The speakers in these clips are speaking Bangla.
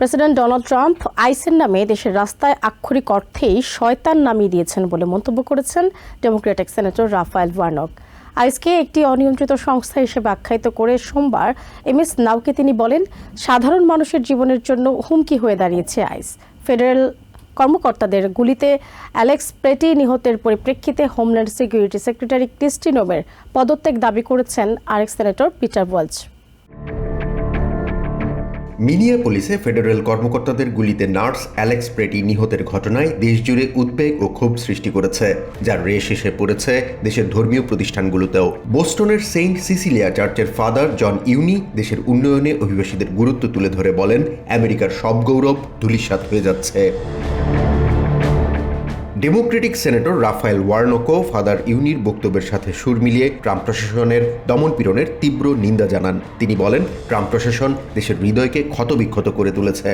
প্রেসিডেন্ট ডোনাল্ড ট্রাম্প আইসের নামে দেশের রাস্তায় আক্ষরিক অর্থেই শয়তান নামিয়ে দিয়েছেন বলে মন্তব্য করেছেন ডেমোক্রেটিক সেনেটর রাফায়েল ওয়ার্নক আইসকে একটি অনিয়ন্ত্রিত সংস্থা হিসেবে আখ্যায়িত করে সোমবার এম এস নাউকে তিনি বলেন, সাধারণ মানুষের জীবনের জন্য হুমকি হয়ে দাঁড়িয়েছে আইস ফেডারেল কর্মকর্তাদের গুলিতে অ্যালেক্স প্রেটি নিহতের পরিপ্রেক্ষিতে হোমল্যান্ড সিকিউরিটি সেক্রেটারি ক্রিস্টি নোমের পদত্যাগ দাবি করেছেন আরেক সেনেটর পিটার ওয়ালজ মিনিয়াপলিসে ফেডারেল কর্মকর্তাদের গুলিতে নার্স অ্যালেক্স প্রেটি নিহতের ঘটনায় দেশজুড়ে উদ্বেগ ও ক্ষোভ সৃষ্টি করেছে, যার রেশ এসে পড়েছে দেশের ধর্মীয় প্রতিষ্ঠানগুলোতেও। বোস্টনের সেন্ট সিসিলিয়া চার্চের ফাদার জন ইউনি দেশের উন্নয়নে অভিবাসীদের গুরুত্ব তুলে ধরে বলেন, আমেরিকার সব গৌরব ধূলিসাৎ হয়ে যাচ্ছে। ডেমোক্রেটিক সেনেটর রাফায়েল ওয়ার্নকো ফাদার ইউনির বক্তব্যের সাথে সুর মিলিয়ে ট্রাম্প প্রশাসনের দমনপীড়নের তীব্র নিন্দা জানান। তিনি বলেন, ট্রাম্প প্রশাসন দেশের হৃদয়কে ক্ষতবিক্ষত করে তুলেছে।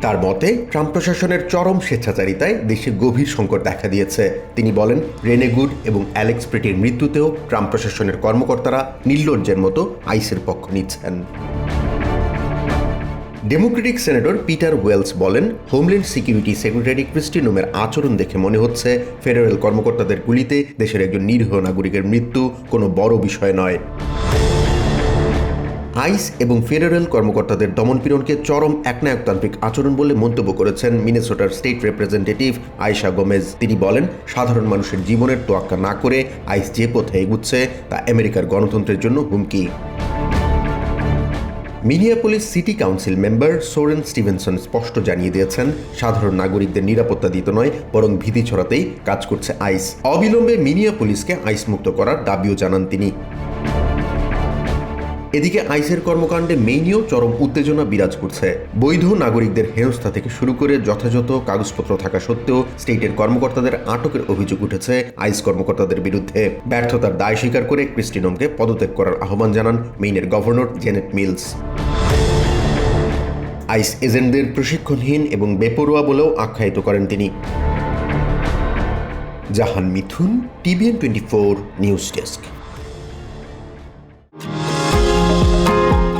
তার মতে, ট্রাম্প প্রশাসনের চরম স্বেচ্ছাচারিতায় দেশে গভীর সংকট দেখা দিয়েছে। তিনি বলেন রেনেগুড এবং অ্যালেক্স প্রেটির মৃত্যুতেও ট্রাম্প প্রশাসনের কর্মকর্তারা নির্লজ্জের মতো আইসের পক্ষ নিচ্ছেন। ডেমোক্রেটিক সেনেটর পিটার ওয়েলস বলেন, হোমল্যান্ড সিকিউরিটি সেক্রেটারি ক্রিস্টিনোমের আচরণ দেখে মনে হচ্ছে ফেডারেল কর্মকর্তাদের গুলিতে দেশের একজন নিরীহ নাগরিকের মৃত্যু কোনো বড় বিষয় নয়। আইস এবং ফেডারেল কর্মকর্তাদের দমনপীড়নকে চরম একনায়কতান্ত্রিক আচরণ বলে মন্তব্য করেছেন মিনেসোটার স্টেট রিপ্রেজেন্টেটিভ আয়শা গোমেজ। তিনি বলেন, সাধারণ মানুষের জীবনের তোয়াক্কা না করে আইস যে পথে এগুচ্ছে, তা আমেরিকার গণতন্ত্রের জন্য হুমকি। Minneapolis city council member Soren Stevenson স্পষ্ট জানিয়ে দিয়েছেন, সাধারণ নাগরিকদের নিরাপত্তা দিতে নয়, বরং ভীতি ছড়াতেই কাজ করছে আইস। অবিলম্বে মিনিয়াপোলিসকে আইস মুক্ত করার দাবিও জানান তিনি। এদিকে আইসের কর্মকাণ্ডে মেইনিও চরম উত্তেজনা বিরাজ করছে। বৈধ নাগরিকদের হেনস্থা থেকে শুরু করে যথাযথ কাগজপত্র থাকা সত্ত্বেও স্টেটের কর্মকর্তাদের আটকের অভিযোগ উঠেছে আইস কর্মকর্তাদের বিরুদ্ধে। ব্যর্থতার দায় স্বীকার করে ক্রিস্টিনমকে পদত্যাগ করার আহ্বান জানান মেইনের গভর্নর জেনেট মিলস। আইস এজেন্টদের প্রশিক্ষণহীন এবং বেপরোয়া বলেও আখ্যায়িত করেন তিনি। Jahan Mithun, TVN twenty four, news desk.